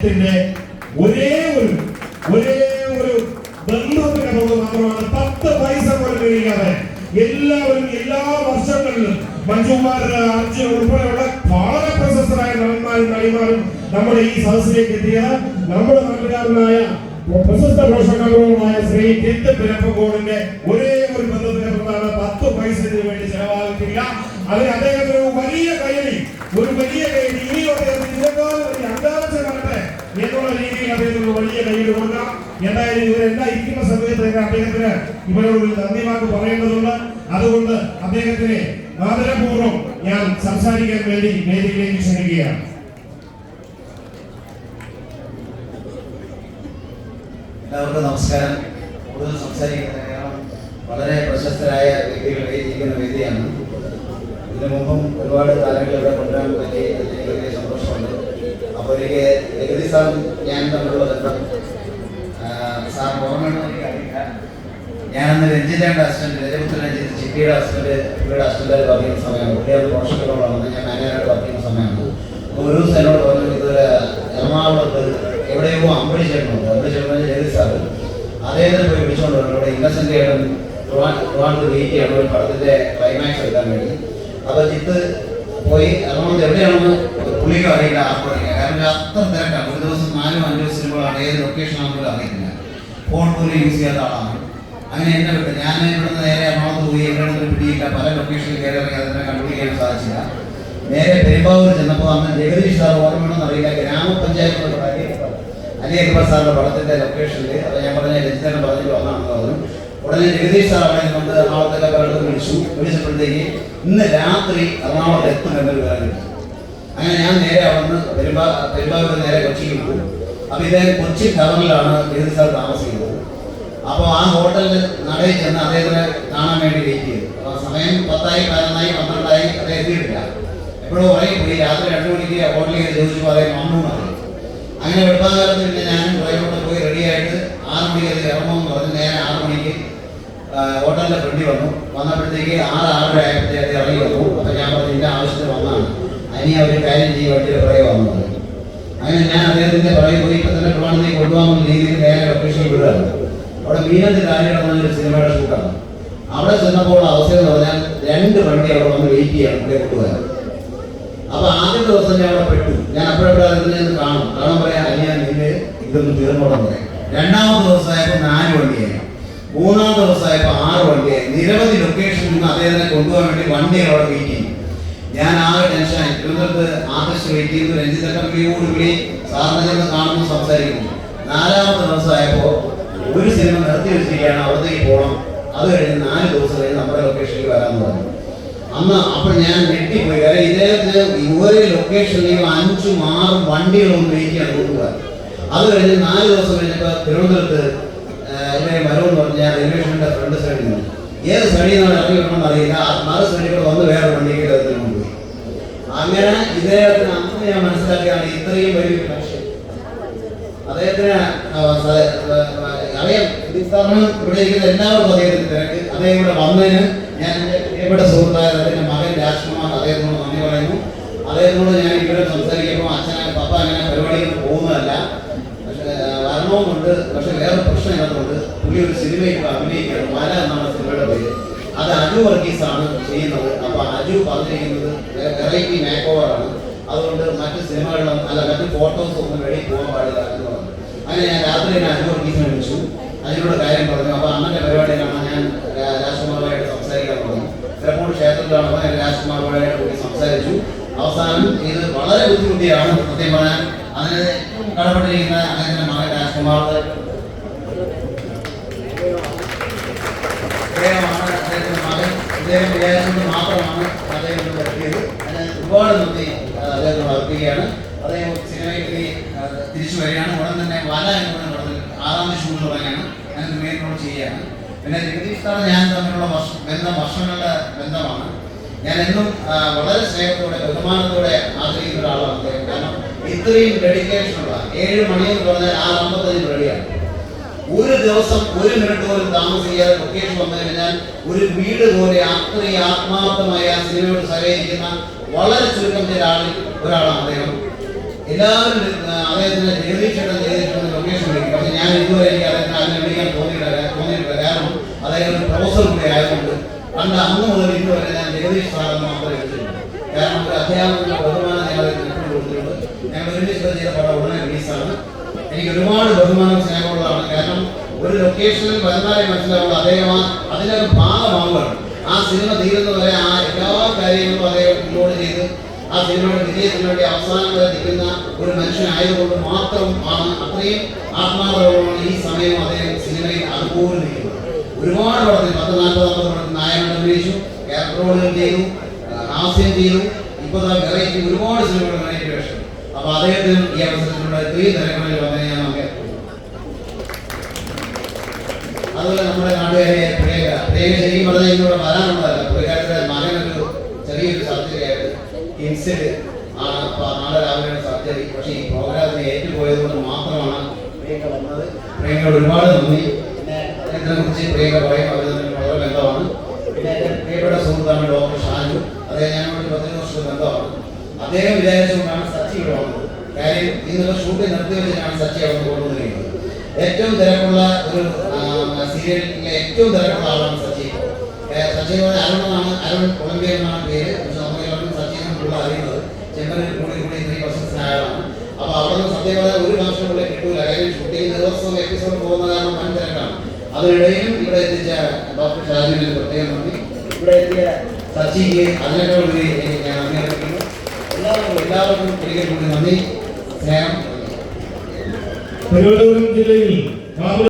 ത്തിന്റെ ഒരേ ഒരു ഒരേ ഒരു ബന്ധത്തിന് പുറത്ത് മാത്രമാണ് പത്ത് പൈസ പോലും കഴിയാതെ എല്ലാവരും എല്ലാ വർഷങ്ങളിലും മഞ്ജുമാർ അർജുൻ ഉൾപ്പെടെയുള്ള വളരെ പ്രശസ്തരായ നടന്മാരും നടിമാരും നമ്മുടെ ഈ സദസ്സിലേക്ക് എത്തിയ നമ്മുടെ നാട്ടുകാരനായ പ്രശസ്ത പോഷകമായ ശ്രീ കെത്ത് പിരപ്പക്കോടിന്റെ ഒരേ ഒരു ബന്ധത്തിന്റെ പുറത്താണ് പത്ത് ഇതിനു വേണ്ടി ചെലവാകത്തില്ല അതിന് അദ്ദേഹത്തിന് വലിയ കൈയടി ഒരു വലിയ കൈയടി എന്തായാലും ഇവരെന്തായിരിക്കുന്ന സമയത്ത് അദ്ദേഹത്തിന് ഇവരോട് നന്ദി വാക്ക് പറയേണ്ടതുണ്ട്. അതുകൊണ്ട് അദ്ദേഹത്തിനെ ആദരപൂർവം ഞാൻ സംസാരിക്കാൻ വേണ്ടി വേദിയിലേക്ക് ക്ഷണിക്കുകയാണ്. എല്ലാവർക്കും നമസ്കാരം. കൂടുതൽ സംസാരിക്കുന്ന വളരെ പ്രശസ്തരായ വ്യക്തികൾ ഇരിക്കുന്ന വേദിയാണ്. ഇതിനു മുമ്പും ഒരുപാട് താരങ്ങൾ ഇവിടെ കൊണ്ടുവരാൻ പറ്റി. എനിക്ക് വലിയ സന്തോഷമുണ്ട്. അപ്പോൾ എനിക്ക് ജഗതി ഞാൻ തമ്മിലുള്ള ബന്ധം സാർ ഓർമ്മയുണ്ടോ എനിക്കറിയില്ല ഞാനന്ന് രഞ്ജിതയുടെ അസിസ്റ്റന്റ് രജപുത്ര രഞ്ജിത്ത് ചിട്ടിയുടെ അസിസ്റ്റന്റ് ഇവിടെ അസിസ്റ്റന്റായിട്ട് വർക്ക് ചെയ്യുന്ന സമയമാണ്. കുട്ടികൾ പ്രൊഫഷണലോടാണ് ഞാൻ മാനേജറായിട്ട് വർക്ക് ചെയ്യുന്ന സമയമാണ് ഒരു ദിവസം എന്നോട് പറഞ്ഞു ഇതുവരെ എറണാകുളത്ത് എവിടെയോ അമ്പടി ചേട്ടനുണ്ട് അമ്പടി ചേട്ടൻ ജഗതി സാറ് അദ്ദേഹത്തിന് പോയി വിളിച്ചുകൊണ്ട് വരണം. ഇവിടെ ഇന്നസെന്റ് ചേട്ടൻ ട്രിവാൻഡ്രത്ത് വെയിറ്റ് ചെയ്യണം. ഒരു പടത്തിന്റെ ക്ലൈമാക്സ് എടുക്കാൻ വേണ്ടി. അപ്പോൾ ചിത്ത് പോയി എറണാകുളത്ത് എവിടെയാണെന്ന് പുള്ളിക്കും അറിയില്ല. ആർക്കും അറിയില്ല. കാരണം അത്ര തിരക്കാണ്. ഒരു ദിവസം നാലും അഞ്ചോ സിനിമകളാണ്. ഏത് ലൊക്കേഷൻ ആണെന്ന് അറിയില്ല. ഫോൺ പോലും യൂസ് ചെയ്യാത്ത ആളാണ് അങ്ങനെ എന്നെ വിട്ട് ഞാൻ ഇവിടുന്ന് നേരെ എറണാകുളത്ത് പോയി എവിടെ പിടിയില്ല. പല ലൊക്കേഷനിൽ കയറി ഇറങ്ങി അതിനെ കണ്ടുപിടിക്കാൻ സാധിച്ചില്ല. നേരെ പെരുമ്പാവൂർ ചെന്നപ്പോൾ അന്ന് ജഗദീഷ് സാർ ഓർമ്മയുണ്ടെന്ന് അറിയില്ല. ഗ്രാമപഞ്ചായത്ത് അലി അക്ബർ സാറിന്റെ പടത്തിന്റെ ലൊക്കേഷനിൽ അത് ഞാൻ പറഞ്ഞ രജിതനെ പറഞ്ഞു വന്നാണെന്ന് പറഞ്ഞു. ഉടനെ ജഗദീഷ് സാർ അവിടെ കൊണ്ട് എറണാകുളത്തൊക്കെ പലയിടത്തും വിളിച്ചു. വിളിച്ചപ്പോഴത്തേക്ക് ഇന്ന് രാത്രി എറണാകുളത്ത് എത്തും എന്നൊരു കാര്യം. അങ്ങനെ ഞാൻ നേരെ അവിടുന്ന് പെരുമ്പാ പെരുമ്പാവൂർ നേരെ കൊച്ചിക്ക് പോകും അപ്പൊ ഇത് കൊച്ചി ടവറിലാണ് ജഗദീഷ് സാർ താമസിക്കുന്നത്. അപ്പോൾ ആ ഹോട്ടലിൽ നടയിൽ ചെന്ന് അദ്ദേഹത്തിനെ കാണാൻ വേണ്ടി വെയിറ്റ് ചെയ്തു. അപ്പോൾ സമയം പത്തായി പതിനൊന്നായി പന്ത്രണ്ടായി അദ്ദേഹം എത്തിയിട്ടില്ല. എപ്പോഴും ഉറങ്ങി പോയി. രാത്രി രണ്ട് മണിക്ക് ഹോട്ടലിൽ ചോദിച്ചപ്പോൾ അദ്ദേഹം വന്നു എന്ന് അങ്ങനെ വെളുപ്പാകാലത്ത് പിന്നെ ഞാനും ഡ്രൈവറോട് പോയി റെഡിയായിട്ട് ആറ് മണിക്ക് അത് ഇറങ്ങുമെന്ന് പറഞ്ഞ് നേരെ ആറ് മണിക്ക് ഹോട്ടലിന്റെ ഫ്രണ്ടി വന്നു. വന്നപ്പോഴത്തേക്ക് ആറ് ആറര ആയപ്പോഴത്തേക്ക് ഇറങ്ങി വന്നു. അപ്പോൾ ഞാൻ പറഞ്ഞു എന്റെ ആവശ്യത്തിന് വന്നതാണ്. അതിനെ അവർ കാര്യം ചെയ്യും വണ്ടിയുടെ പുറകെ വന്നത് അങ്ങനെ ഞാൻ അദ്ദേഹത്തിന്റെ പുറകെ പോയി ഇപ്പൊ തന്നെ പ്രമാണത്തിൽ കൊണ്ടുപോകാമെന്ന രീതിയിൽ നേരെ ലൊക്കേഷനിൽ വിടുകയാണ് അവിടെ മീനത്തിൽ കാര്യമെന്ന ഒരു സിനിമയുടെ ഷൂട്ടാണ് അവിടെ ചെന്നപ്പോൾ അവസ്ഥ എന്ന് പറഞ്ഞാൽ രണ്ട് വണ്ടി അവിടെ വന്ന് വെയിറ്റ് ചെയ്യണം അവിടെ കൊണ്ടുപോകാൻ അപ്പൊ ആദ്യത്തെ ദിവസം ഞാൻ അവിടെ പെട്ടു. ഞാൻ അപ്പോഴെപ്പോഴും അതിൽ നിന്ന് കാണും. കാണാൻ പറയാം അനിയാ നിന്നെ ഇതൊന്ന് തീർന്നോളം പറയാം. രണ്ടാമത്തെ ദിവസമായപ്പോൾ നാല് വണ്ടിയായി. മൂന്നാമത്തെ ദിവസമായപ്പോൾ ആറ് വണ്ടിയായി. നിരവധി ലൊക്കേഷനിൽ നിന്ന് അദ്ദേഹത്തിനെ കൊണ്ടുപോകാൻ വേണ്ടി വണ്ടി അവിടെ വെയിറ്റ് ചെയ്യും ഞാൻ ആകെ ടെൻഷനായി തിരുവനന്തപുരത്ത് ആർട്ടിസ്റ്റ് വെയിറ്റ് ചെയ്തു രഞ്ജിതൊക്കെ വിളിയോട് വിളി സാറിനെ ചെന്ന് കാണുന്നു സംസാരിക്കുന്നു. നാലാമത്തെ ദിവസമായപ്പോൾ ഒരു സിനിമ നിർത്തി വെച്ചിരിക്കുകയാണ് അവിടത്തേക്ക് പോകണം അത് കഴിഞ്ഞ് നാല് ദിവസം കഴിഞ്ഞ് നമ്മുടെ ലൊക്കേഷനിൽ വരാമെന്ന് പറഞ്ഞു. അന്ന് അപ്പോൾ ഞാൻ ഞെട്ടിപ്പോയി. കാരണം ഇദ്ദേഹത്തിന് ഒരു ലൊക്കേഷനിൽ അഞ്ചും ആറും വണ്ടികളൊന്നും വെയിറ്റ് ചെയ്യാൻ കൊണ്ടുപോകാൻ അത് കഴിഞ്ഞ് നാല് ദിവസം കഴിഞ്ഞപ്പോൾ തിരുവനന്തപുരത്ത് ഇവരെ വരുമെന്ന് പറഞ്ഞ് ഞാൻ റെയിൽവേ സ്റ്റേഷന്റെ ഫ്രണ്ട് സൈഡിൽ നിന്ന്. ഏത് സൈഡിൽ നിന്നാണ് ഇറങ്ങി വരണമെന്ന് അറിയില്ല. മറു സൈഡിൽ കൂടെ വന്ന് വേറെ അങ്ങനെ ഇദ്ദേഹത്തിന് അന്ന് ഞാൻ മനസ്സിലാക്കിയാണ് ഇത്രയും വലിയ ലക്ഷ്യം അദ്ദേഹത്തിന് അറിയാം സാറിന് ഇവിടെ ഇരിക്കുന്ന എല്ലാവർക്കും അദ്ദേഹത്തിന് തിരക്ക്. അദ്ദേഹം ഇവിടെ വന്നതിന് ഞാൻ എന്റെ പ്രിയപ്പെട്ട സുഹൃത്തായ അദ്ദേഹത്തിന്റെ മകൻ രാജ്കുമാർ അദ്ദേഹത്തിനോട് നന്ദി പറയുന്നു. അദ്ദേഹത്തോട് ഞാൻ ഇവിടെ സംസാരിക്കുമ്പോൾ അച്ഛനെ പപ്പ അങ്ങനെ പരിപാടിക്ക് പോകുന്നതല്ല. പക്ഷേ ആ, വരണമെന്നുണ്ട്. പക്ഷെ വേറെ പ്രശ്നം ഇല്ലാത്തതുകൊണ്ട് പുള്ളി ഒരു സിനിമയിൽ അഭിനയിക്കുകയാണ്. മല എന്നാണ് സിനിമയുടെ പേര്. അത് അജു വർഗീസ് ആണ് ചെയ്യുന്നത്. അപ്പോൾ അജു പറഞ്ഞിരിക്കുന്നത് വെറൈറ്റി മേക്ക് ഓവറാണ് അതുകൊണ്ട് മറ്റു സിനിമകളിലും അല്ല മറ്റ് ഫോട്ടോസ് ഒന്നും വെളിയിൽ പോകാൻ പാടില്ല എന്ന് പറഞ്ഞു. അങ്ങനെ ഞാൻ രാത്രി തന്നെ അജു വർഗീസിനെ വിളിച്ചു. അതിനോട് കാര്യം പറഞ്ഞു. അപ്പോൾ അമ്മന്റെ പരിപാടിയിലാണ് ഞാൻ രാജ്കുമാറുമായിട്ട് സംസാരിക്കാൻ പറഞ്ഞു ചിലപ്പോൾ ക്ഷേത്രത്തിലാണ് ഞാൻ രാജ്കുമാറുമായിട്ട് പോയി സംസാരിച്ചു. അവസാനം ഇത് വളരെ ബുദ്ധിമുട്ടിയാണ് സത്യം പറയാൻ അതിന് കടപ്പെട്ടിരിക്കുന്ന അങ്ങനെ മകൻ രാജ്കുമാർ അദ്ദേഹമാണ് അദ്ദേഹത്തിന്റെ ഇദ്ദേഹം വിചാരിച്ചുകൊണ്ട് മാത്രമാണ് അദ്ദേഹം വരുത്തിയത് അതിന് ഒരുപാട് നന്ദി ആ, അദ്ദേഹത്തിന് അർപ്പിക്കുകയാണ്. അദ്ദേഹം സിനിമയിലേക്ക് തിരിച്ചു വരികയാണ്. ഉടൻ തന്നെ വല എന്ന് പറഞ്ഞ ആറാം ഷൂട്ട് തുടങ്ങിയാണ് ഞാൻ മെയിനോട് ചെയ്യുകയാണ്. പിന്നെ ജഗദീഷ് സാറ് ഞാൻ തമ്മിലുള്ള ബന്ധം വർഷങ്ങളുടെ ബന്ധമാണ്. ഞാൻ എന്നും വളരെ സ്നേഹത്തോടെ ബഹുമാനത്തോടെ ആദരിക്കുന്ന ഒരാളാണ് അദ്ദേഹം. കാരണം ഇത്രയും ഡെഡിക്കേഷനുള്ള ഏഴ് മണി എന്ന് പറഞ്ഞാൽ ആ അമ്പത്തഞ്ച് റെഡിയാണ് ഒരു ദിവസം ഒരു മിനിറ്റ് പോലും താമസിക്കാതെ ലൊക്കേഷൻ വന്നു കഴിഞ്ഞാൽ ഒരു വീട് പോലെ അത്രയും ആത്മാർത്ഥമായ സിനിമയോട് സഹകരിക്കുന്ന വളരെ ചുരുക്കം ചില ആളിൽ ഒരാളാണ് അദ്ദേഹം. എല്ലാവരും അദ്ദേഹത്തിന്റെ അദ്ദേഹത്തിന് ജഗദീഷേട്ടൻ ജഗദീഷേട്ടൻ ലൊക്കേഷൻ വിളിക്കും. പക്ഷെ ഞാൻ ഇതുവരെ എനിക്ക് അദ്ദേഹത്തിന് അതിനെ വിളിക്കാൻ തോന്നിയിട്ടില്ല തോന്നിയിട്ടില്ല. കാരണം അദ്ദേഹം ഒരു പ്രൊഫസർ കൂടെ ആയതുകൊണ്ട് പണ്ട് അന്ന് മുതൽ ഇതുവരെ വരെ ഞാൻ ജഗദീഷ് സാറിന് മാത്രമേ എടുത്തിട്ടുള്ളൂ കാരണം ഒരു അധ്യാപകന്റെ ബഹുമാനം ഞങ്ങൾ കൊടുത്തിട്ടുണ്ട്. ഞങ്ങൾ ഒരുമിച്ച് ചെയ്ത പടം ഉടനെ റിലീസാണ് എനിക്ക് ഒരുപാട് ബഹുമാനം സ്നേഹമുള്ളതാണ് കാരണം ഒരു ലൊക്കേഷനിൽ വരുന്നാലേ മനസ്സിലാവുള്ളൂ അദ്ദേഹം ആ അതിന്റെ ഒരു ഭാഗമാവുകയാണ് ആ സിനിമ തീരുന്നവരെ ആ എല്ലാ കാര്യങ്ങളും അദ്ദേഹം മുന്നോട്ട് ചെയ്ത് ആ സിനിമയുടെ വിജയത്തിന് വേണ്ടി അവസാനം വരെ നിൽക്കുന്ന ഒരു മനുഷ്യനായതുകൊണ്ട് മാത്രം ആണ് അത്രയും ആത്മാർത്ഥമാണ് ഈ സമയം അദ്ദേഹം സിനിമയിൽ അതുപോലെ നിൽക്കുന്നത്. ഒരുപാട് പടത്തിൽ പത്ത് നാൽപ്പത് അമ്പത് പടത്തിൽ നായകൻ അഭിനയിച്ചു ക്യാരക്ടർ റോളുകൾ ചെയ്തു ഹാസ്യം ചെയ്തു. ഇപ്പോൾ വെറൈറ്റി ഒരുപാട് സിനിമകൾ വെറൈറ്റി വേഷം അപ്പൊ അദ്ദേഹത്തിനും ഈ അവസരത്തിലൂടെ ഇത്രയും തിരക്കുകളിൽ വന്നതിനെ ഞാൻ നമുക്ക് അതുപോലെ നമ്മുടെ നാട്ടുകാരെ പ്രിയക പ്രിയക ശരിക്കും പറഞ്ഞാൽ ഇന്നിവിടെ വരാനുള്ളതല്ല പുള്ളിക്കാരുടെ മകനൊരു ചെറിയൊരു സർജറി ആയിട്ട് ഇൻസിഡ് ആണ്. നാളെ രാവിലെയാണ് സർജറി. പക്ഷേ ഈ പ്രോഗ്രാമിന് ഏറ്റുപോയത് കൊണ്ട് മാത്രമാണ് പ്രിയങ്ക വന്നത്. പ്രിയങ്കയോട് ഒരുപാട് നന്ദി. പിന്നെ അദ്ദേഹത്തിനെ കുറിച്ച് പ്രിയങ്ക പറയും അവർ വളരെ ബന്ധമാണ്. പിന്നെ എന്റെ പ്രിയപ്പെട്ട സുഹൃത്താണ് ഡോക്ടർ ഷാജു. അദ്ദേഹം ഞാനോട് പതിനഞ്ച് വർഷത്തെ ബന്ധമാണ്. അദ്ദേഹം വിചാരിച്ചുകൊണ്ടാണ് വന്നത് കാര്യം ഇന്നലെ ഷൂട്ടിംഗ് നിർത്തി വെച്ചിട്ടാണ് സച്ചി അവിടെ കൊണ്ടുവന്നിരിക്കുന്നത് ഏറ്റവും തിരക്കുള്ള ഒരു സീരിയലിലെ ഏറ്റവും തിരക്കുള്ള ആളാണ് സച്ചി ഏ, സച്ചി എന്ന് പറഞ്ഞാൽ അരുണെന്നാണ് അരുൺ കൊളംബിയ എന്നാണ് പേര്. പക്ഷെ നമ്മൾ എല്ലാവർക്കും സച്ചി എന്നുള്ള അറിയുന്നത്. ചെമ്പനിൽ കൂടി കൂടി ഇത്രയും പ്രൊസസ്സായ ആളാണ്. അപ്പൊ അവിടെ നിന്ന് സത്യം പറഞ്ഞാൽ ഒരു മാസം കൂടെ കിട്ടൂല. കാര്യം ഷൂട്ടിംഗ് ദിവസവും എപ്പിസോഡ് പോകുന്ന കാരണം വൻ തിരക്കാണ്. അതിനിടയിലും ഇവിടെ എത്തിച്ച ഡോക്ടർ ഷാജുവിന് പ്രത്യേകം നന്ദി. ഇവിടെ എത്തിയ സച്ചിക്ക് അതിനേക്കാൾ ഞാൻ എല്ലാവർക്കും നന്ദി. സ്നേഹം. തിരുവനന്തപുരം ജില്ലയിൽ